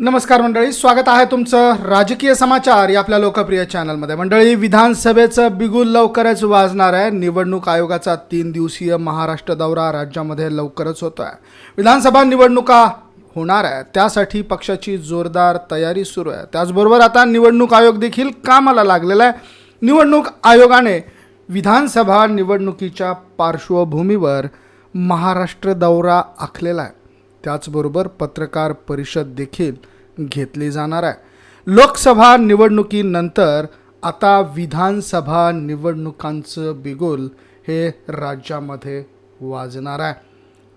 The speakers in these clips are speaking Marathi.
नमस्कार मंडळी स्वागत आहे तुमचं राजकीय समाचार या आपल्या लोकप्रिय चॅनलमध्ये. मंडळी विधानसभेचं बिगुल लवकरच वाजणार आहे. निवडणूक आयोगाचा तीन दिवसीय महाराष्ट्र दौरा राज्यामध्ये लवकरच होतो आहे विधानसभा निवडणुका होणार आहे. त्यासाठी पक्षाची जोरदार तयारी सुरू आहे. त्याचबरोबर आता निवडणूक आयोग देखील कामाला लागलेला आहे. निवडणूक आयोगाने विधानसभा निवडणुकीच्या पार्श्वभूमीवर महाराष्ट्र दौरा आखलेला आहे. त्याचबरोबर पत्रकार परिषद देखील घेतली जाणार आहे. लोकसभा निवडणुकीनंतर आता विधानसभा निवडणुकांचं बिगुल हे राज्यामध्ये वाजणार आहे.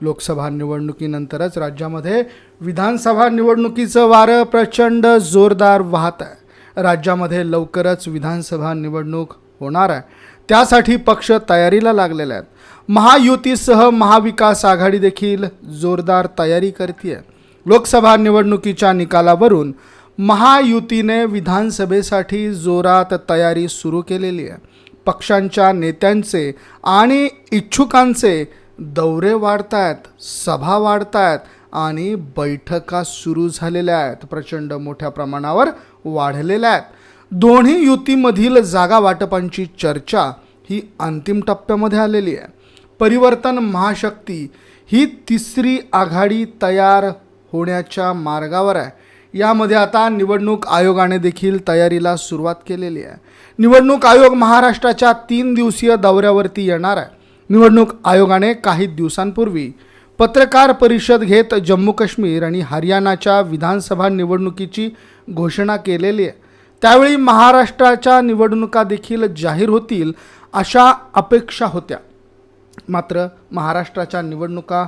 लोकसभा निवडणुकीनंतरच राज्यामध्ये विधानसभा निवडणुकीचं वारं प्रचंड जोरदार वाहत आहे. राज्यामध्ये लवकरच विधानसभा निवडणूक होणार आहे. त्यासाठी पक्ष तयारीला लागलेले आहेत. महायुतीसह महाविकास आघाडी देखील जोरदार तयारी करते लोकसभा निवडणुकीच्या निकालावरून महायुतीने विधानसभेसाठी जोरात तयारी सुरू केलेली आहे. पक्षांच्या नेत्यांचे आणि इच्छुकांचे दौरे वाढत आहेत सभा वाढत आहेत आणि बैठका सुरू झालेल्या आहेत. प्रचंड मोठ्या प्रमाणावर वाढलेल्या आहेत. दोन्ही युतीमधील जागा वाटपांची चर्चा ही अंतिम टप्प्यामध्ये आलेली आहे. परिवर्तन महाशक्ती ही तिसरी आघाडी तयार होण्याच्या मार्गावर आहे. यामध्ये आता निवडणूक आयोगाने देखील तयारीला सुरुवात केलेली आहे. निवडणूक आयोग महाराष्ट्राच्या तीन दिवसीय दौऱ्यावरती येणार आहे. निवडणूक आयोगाने काही दिवसांपूर्वी पत्रकार परिषद घेत जम्मू काश्मीर आणि हरियाणाच्या विधानसभा निवडणुकीची घोषणा केलेली आहे. त्यावेळी महाराष्ट्राच्या निवडणुका देखील जाहीर होतील अशा अपेक्षा होत्या. मात्र महाराष्ट्राच्या निवडणुका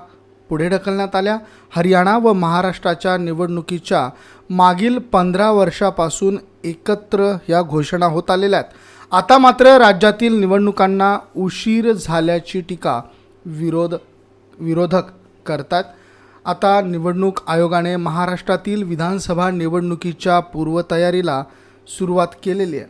पुढे ढकलण्यात आल्या. हरियाणा व महाराष्ट्राच्या निवडणुकीच्या मागील पंधरा वर्षापासून एकत्र या घोषणा होत आलेल्या आहेत. आता मात्र राज्यातील निवडणुकांना उशीर झाल्याची टीका विरोध विरोधक करतात. आता निवडणूक आयोगाने महाराष्ट्रातील विधानसभा निवडणुकीच्या पूर्वतयारीला सुरुवात केलेली आहे.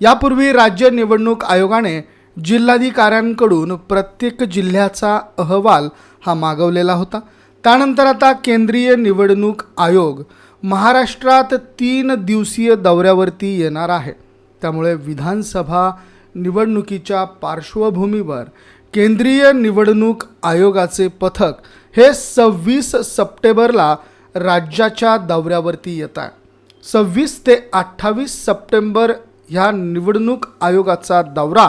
यापूर्वी राज्य निवडणूक आयोगाने जिल्हाधिकाऱ्यांकडून प्रत्येक जिल्ह्याचा अहवाल हा मागवलेला होता. त्यानंतर आता केंद्रीय निवडणूक आयोग महाराष्ट्रात तीन दिवसीय दौऱ्यावरती येणार आहे. त्यामुळे विधानसभा निवडणुकीच्या पार्श्वभूमीवर केंद्रीय निवडणूक आयोगाचे पथक हे सव्वीस सप्टेंबरला राज्याच्या दौऱ्यावरती येत आहे. सव्वीस ते अठ्ठावीस सप्टेंबर ह्या निवडणूक आयोगाचा दौरा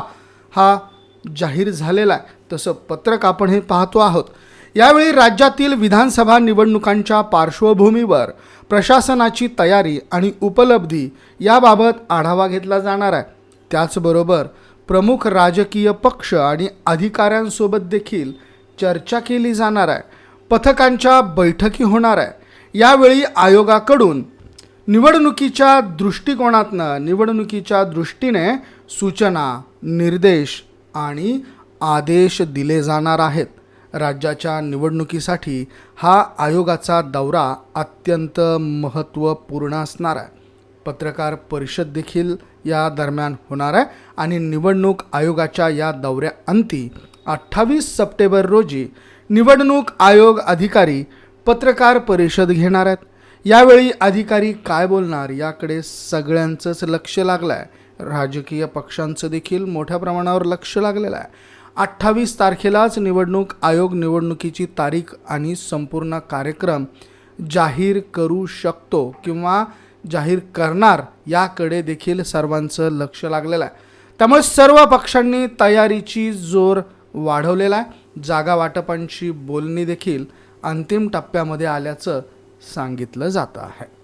हा जाहीर झालेला आहे. तसं पत्रक आपण हे पाहतो आहोत. यावेळी राज्यातील विधानसभा निवडणुकांच्या पार्श्वभूमीवर प्रशासनाची तयारी आणि उपलब्धी याबाबत आढावा घेतला जाणार आहे. त्याचबरोबर प्रमुख राजकीय पक्ष आणि अधिकाऱ्यांसोबत देखील चर्चा केली जाणार आहे. पथकांच्या बैठकी होणार आहे. यावेळी आयोगाकडून निवडणुकीच्या दृष्टिकोनातनं निवडणुकीच्या दृष्टीने सूचना निर्देश आणि आदेश दिले जाणार आहेत. राज्याच्या निवडणुकीसाठी हा आयोगाचा दौरा अत्यंत महत्त्वपूर्ण असणार आहे. पत्रकार परिषद देखील या दरम्यान होणार आहे आणि निवडणूक आयोगाच्या या दौऱ्याअंती अठ्ठावीस सप्टेंबर रोजी निवडणूक आयोग अधिकारी पत्रकार परिषद घेणार आहेत. यावेळी अधिकारी काय बोलणार याकडे सगळ्यांचंच लक्ष लागलं आहे राजकीय पक्षांचं देखील मोठ्या प्रमाणावर लक्ष लागलेलं आहे. अठ्ठावीस तारखेलाच निवडणूक आयोग निवडणुकीची तारीख आणि संपूर्ण कार्यक्रम जाहीर करू शकतो किंवा जाहीर करणार याकडे देखील सर्वांचं लक्ष लागलेलं आहे. त्यामुळे सर्व पक्षांनी तयारीची जोर वाढवलेला आहे. जागा वाटपांची बोलणी देखील अंतिम टप्प्यामध्ये आल्याचं सांगितलं जातं आहे.